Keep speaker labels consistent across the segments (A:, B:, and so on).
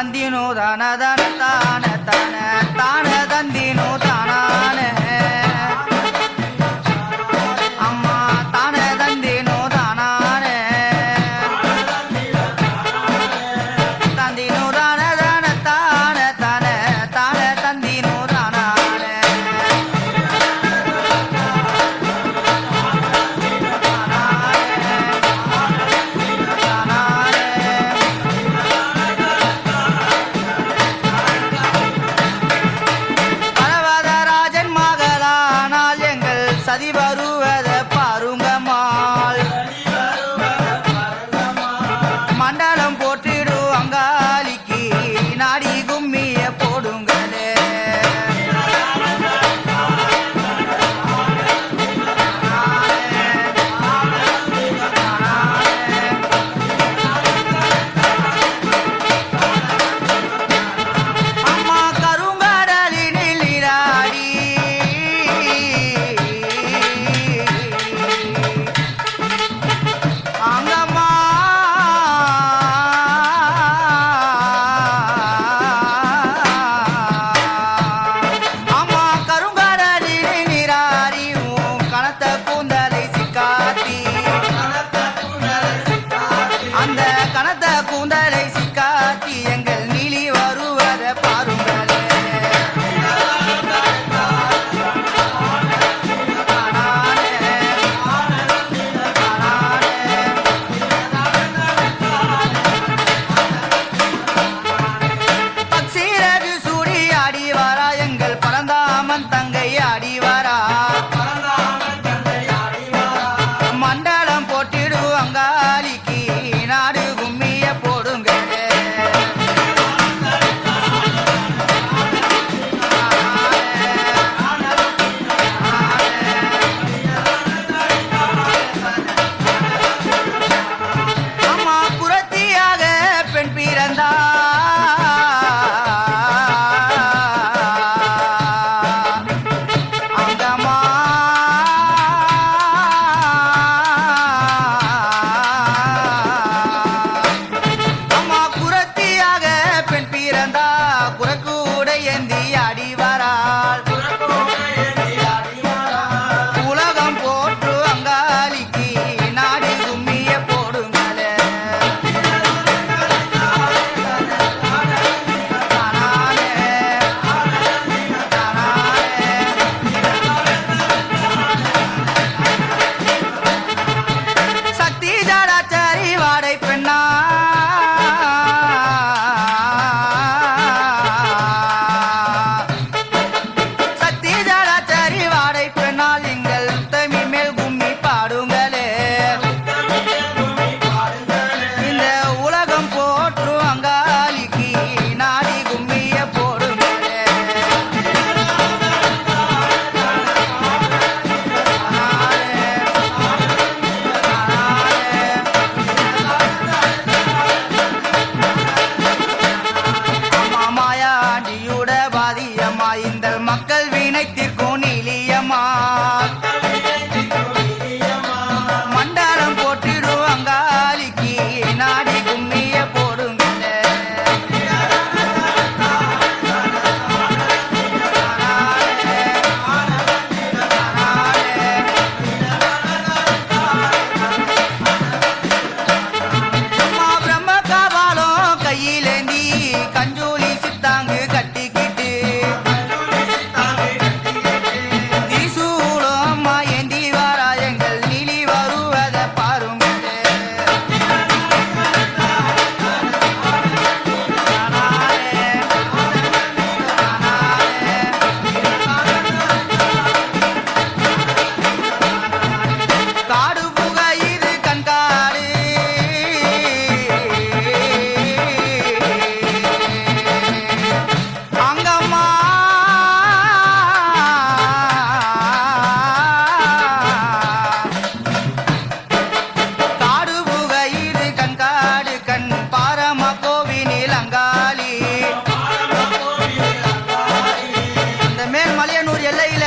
A: தந்தினோ தன தன தான தன தான தந்தினோ மேல் மலையனூர் எல்லையில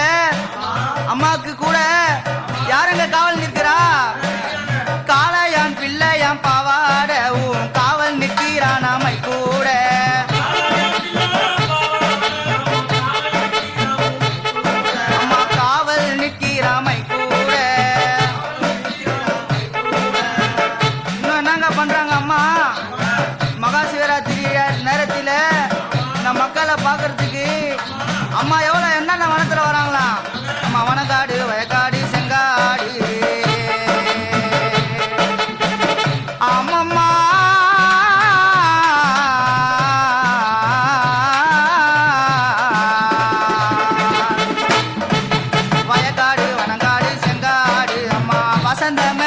A: வசந்த மெத்தை